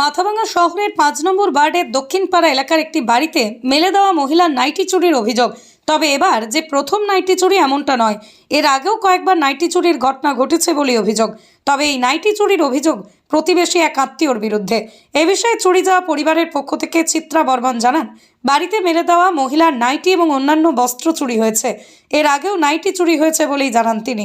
মাথাভাঙা শহরের পাঁচ নম্বর ওয়ার্ডের দক্ষিণপাড়া এলাকার একটি বাড়িতে মেলে দেওয়া মহিলার নাইটি চুরির অভিযোগ। তবে এবার যে প্রথম নাইটি চুরি এমনটা নয়, এর আগেও কয়েকবার নাইটি চুরির ঘটনা ঘটেছে বলে অভিযোগ। তবে এই নাইটি চুরির অভিযোগ প্রতিবেশী এক আত্মীয়র বিরুদ্ধে। এ বিষয়ে চুরি যাওয়া পরিবারের পক্ষ থেকে চিত্রা বর্মন জানান, বাড়িতে মেলে দেওয়া মহিলার নাইটি এবং অন্যান্য বস্ত্র চুরি হয়েছে। এর আগেও নাইটি চুরি হয়েছে বলেই জানান তিনি।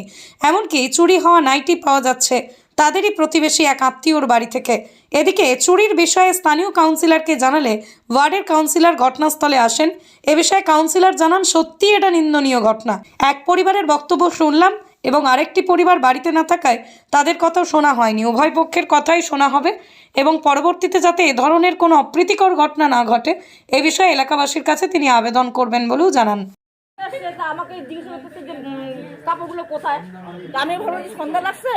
এমনকি চুরি হওয়া নাইটি পাওয়া যাচ্ছে তাদেরই প্রতিবেশী এক আত্মীয়র বাড়ি থেকে। এদিকে চুরির বিষয়ে স্থানীয় কাউন্সিলরকে জানালে ওয়ার্ডের কাউন্সিলর ঘটনাস্থলে আসেন। এ বিষয়ে কাউন্সিলর জানান সত্যি এটা নিন্দনীয় ঘটনা। এক পরিবারের বক্তব্য শুনলাম এবং আরেকটি পরিবার বাড়িতে না থাকায় তাদের কথাও শোনা হয়নি। উভয় পক্ষের কথাই শোনা হবে এবং পরবর্তীতে যাতে এ ধরনের কোনো অপ্রীতিকর ঘটনা না ঘটে, এ বিষয়ে এলাকাবাসীর কাছে তিনি আবেদন করবেন বলেও জানান। কাপড়গুলো কোথায়? আমি ভাবলাম যে সন্ধ্যা লাগছে?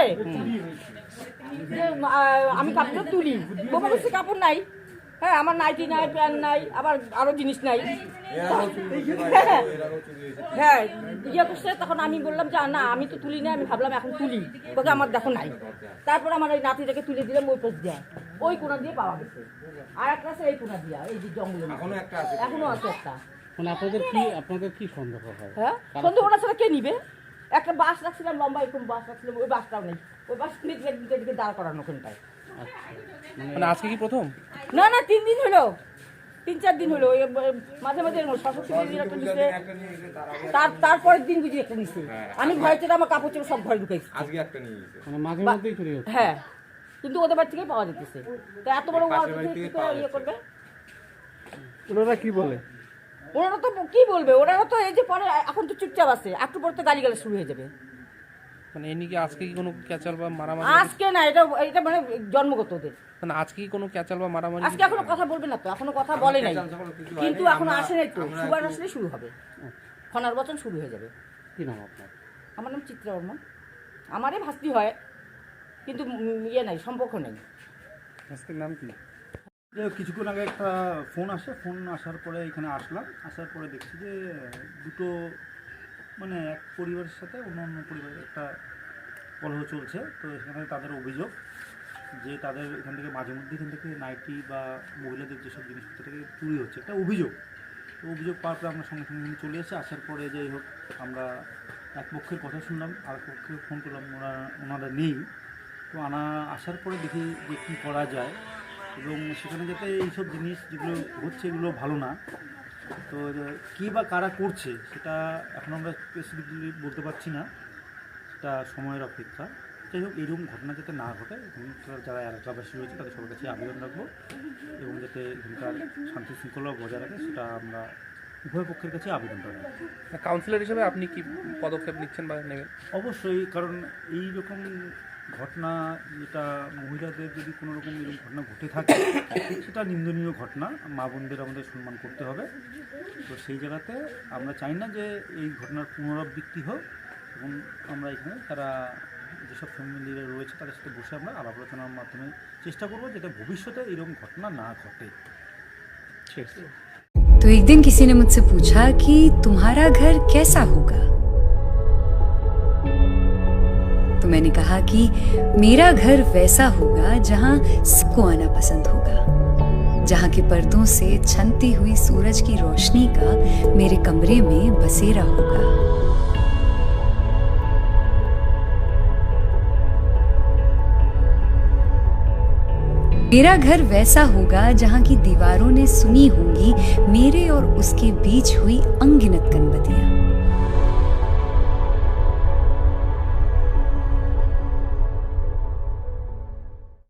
আমি কাপড় তুলি। কাপড় নাই। হ্যাঁ আমার নাইটি নাই প্যান্ট নাই আবার আরও জিনিস নাই। হ্যাঁ, ইয়ে করছে তখন আমি বললাম যে না আমি তো তুলি না আমি ভাবলাম এখন তুলি। তোকে আমার দেখো নাই। তারপর আমার ওই নাতিটাকে তুলে দিলাম ওই পাশ দিয়ে। ওই কোনা দিয়ে পাওয়া গেছে। আর একটা আছে এই কোনা দিয়া এই যে আছে এখনও আছে একটা। মানে আপনাদের কি আপনাদের কি সন্দেহ হয়? হ্যাঁ? সন্ধ্যে ওরা ছাড়া কে নিবে? একটা বাস রাখছিলাম লম্বা এরকম বাস রাখছিলাম ওই বাসটাও নেই। ওই বাস নিচে দিকে দিকে দাঁড় করানো ওখানটায়। মানে আজকে কি প্রথম? না না তিন দিন হলো। তিন চার দিন হলো। ওই মাঝে মাঝে তার তারপরের দিন বুঝি একটা নিচ্ছে আমি ভয় চেয়ে আমার কাপড় চোপড় সব ঘরে ঢুকাইছি। আজকে একটা নিয়ে মানে মাঝে মধ্যেই চুরি হচ্ছে। হ্যাঁ। কিন্তু ওদের বাড়ি থেকেই পাওয়া যেতেছে। তা এত বড় থেকে থেকে পাওয়া ইয়ে করবে? ওনারা কি বলে? ওনারা তো কি বলবে? ওনারা তো এই যে পরে এখন তো চুপচাপ আছে। একটু পরে তো গালি গালি শুরু হয়ে যাবে। মানে এ নিয়ে কি আজকে কি কোনো ক্যাচাল বা মারামারি? আজকে না এটা এটা মানে জন্মগত ওদের। মানে আজকে কি কোনো ক্যাচাল বা মারামারি? আজকে এখনও কথা বলবে না তো এখনও কথা বলে নাই। কিন্তু এখনও আসে নাই তো। সুবার আসলে শুরু হবে। খনার বচন শুরু হয়ে যাবে। কি নাম আপনার? আমার নাম চিত্রা বর্মন। আমারই ভাস্তি হয় কিন্তু ইয়ে নাই সম্পর্ক নেই। ভাস্তির নাম কি? কিছুক্ষণ আগে একটা ফোন আসে, ফোন আসার পরে এখানে আসলাম। আসার পরে দেখছি যে, দুটো মানে এক পরিবারের সাথে অন্য অন্য পরিবারের একটা কলহ চলছে। তো এখানে তাদের অভিযোগ যে তাদের এখান থেকে মাঝে মধ্যে এখান থেকে নাইটি বা মহিলাদের যেসব জিনিসপত্র থেকে চুরি হচ্ছে, একটা অভিযোগ। তো অভিযোগ পাওয়ার পরে আমরা সঙ্গে সঙ্গে চলে এসে আসার পরে যাই হোক, আমরা এক পক্ষের কথা শুনলাম, আর পক্ষে ফোন করলাম ওনারা ওনারা নেই। তো আনা, আসার পরে দেখি যে কী করা যায়। এবং সেখানে যাতে এইসব জিনিস যেগুলো হচ্ছে এগুলো ভালো না তো কী বা কারা করছে সেটা এখন আমরা স্পেসিফিকলি বলতে পারছি না। সেটা সময়ের অপেক্ষা। যাই হোক এইরকম ঘটনা যাতে না ঘটে যারা এলাকাবাসী রয়েছে তাদের সবার কাছে আবেদন রাখব। এবং যাতে এখানকার শান্তি শৃঙ্খলা বজায় রাখে সেটা আমরা উভয় পক্ষের কাছে আবেদন রাখব। কাউন্সিলর হিসেবে আপনি কি পদক্ষেপ নিচ্ছেন বা নেবেন? অবশ্যই কারণ এই রকম ঘটনা যেটা মহিলাদের যদি কোনো রকম এরকম ঘটনা ঘটে থাকে সেটা নিন্দনীয় ঘটনা মা বোনদের আমাদের সম্মান করতে হবে তো সেই জায়গাতে আমরা চাই না যে এই ঘটনার পুনরাবৃত্তি হোক এবং আমরা এখানে তারা যেসব ফ্যামিলিরা রয়েছে তাদের সাথে বসে আমরা আলাপ আলোচনার মাধ্যমে চেষ্টা করবো যাতে ভবিষ্যতে এরকম ঘটনা না ঘটে ঠিক আছে तो एक दिन किसी ने मुझसे पूछा कि तुम्हारा घर कैसा होगा मैंने कहा कि मेरा घर वैसा होगा जहाँ सबको आना पसंद होगा, जहाँ के पर्दों से छनती हुई सूरज की रोशनी का मेरे कमरे में बसेरा होगा। मेरा घर वैसा होगा जहाँ की दीवारों ने सुनी होंगी मेरे और उसके बीच हुई अंगिनत कनबतियाँ